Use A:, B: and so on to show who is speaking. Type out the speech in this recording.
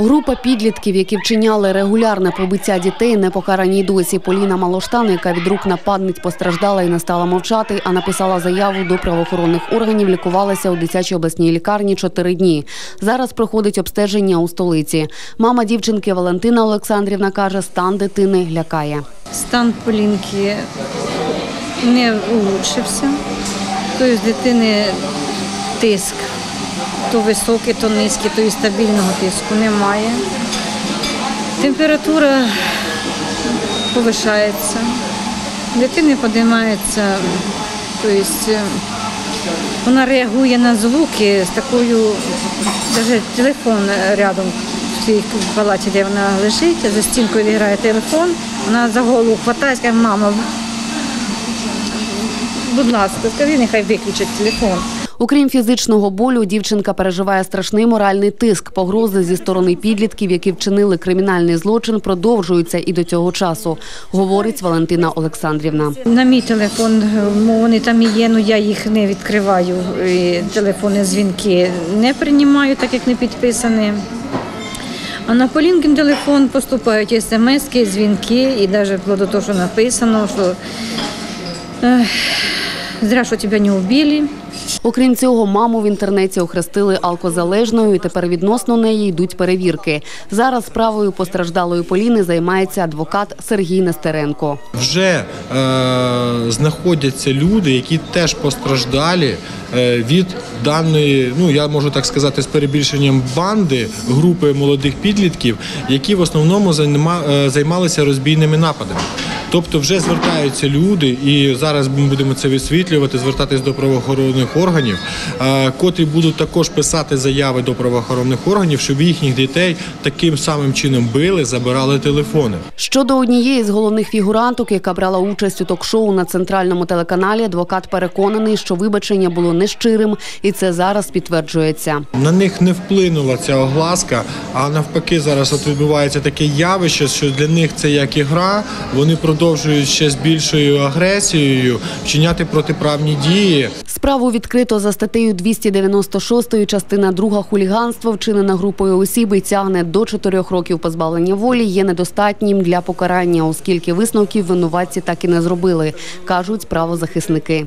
A: Група підлітків, які вчиняли регулярне побиття дітей, не покарані досі. Поліна Малоштан, яка від рук нападниць постраждала і не стала мовчати, а написала заяву до правоохоронних органів, лікувалася у дитячій обласній лікарні чотири дні. Зараз проходить обстеження у столиці. Мама дівчинки Валентина Олександрівна каже, стан дитини лякає.
B: Стан Полінки не улучшився. Тобто з дитини тиск то високий, то низький, то і стабільного тиску немає. Температура повишається, дитини підіймається, тобто е, вона реагує на звуки з такою, навіть телефон рядом в цій палаті, де вона лежить, за стінкою грає телефон, вона за голову хватає, каже, мама, будь ласка, скажи, нехай виключить телефон.
A: Окрім фізичного болю, дівчинка переживає страшний моральний тиск. Погрози зі сторони підлітків, які вчинили кримінальний злочин, продовжуються і до цього часу, говорить Валентина Олександрівна.
B: На мій телефон, м, вони там є, але я їх не відкриваю. І телефонні дзвінки не приймаю, так як не підписані. А на Полінкин телефон поступають смс, дзвінки, і навіть до того, що написано, що зря, що тебе не вбили.
A: Окрім цього, маму в інтернеті охрестили алкозалежною, і тепер відносно неї йдуть перевірки. Зараз справою постраждалої Поліни займається адвокат Сергій Нестеренко.
C: Вже е, знаходяться люди, які теж постраждалі е, від даної, ну я можу так сказати, з перебільшенням банди групи молодих підлітків, які в основному е, займалися розбійними нападами. Тобто вже звертаються люди, і зараз ми будемо це висвітлювати, звертатись до правоохоронних органів, котрі будуть також писати заяви до правоохоронних органів, щоб їхніх дітей таким самим чином били, забирали телефони.
A: Щодо однієї з головних фігуранток, яка брала участь у ток-шоу на центральному телеканалі, адвокат переконаний, що вибачення було нещирим, і це зараз підтверджується.
C: На них не вплинула ця огласка, а навпаки, зараз от відбувається таке явище, що для них це як ігра. Вони продовжують ще з більшою агресією вчиняти протиправні дії.
A: Справу відкрито за статтею 296 частина 2 хуліганство, вчинена групою осіб і тягне до 4 років позбавлення волі, є недостатнім для покарання, оскільки висновків винуватці так і не зробили, кажуть правозахисники.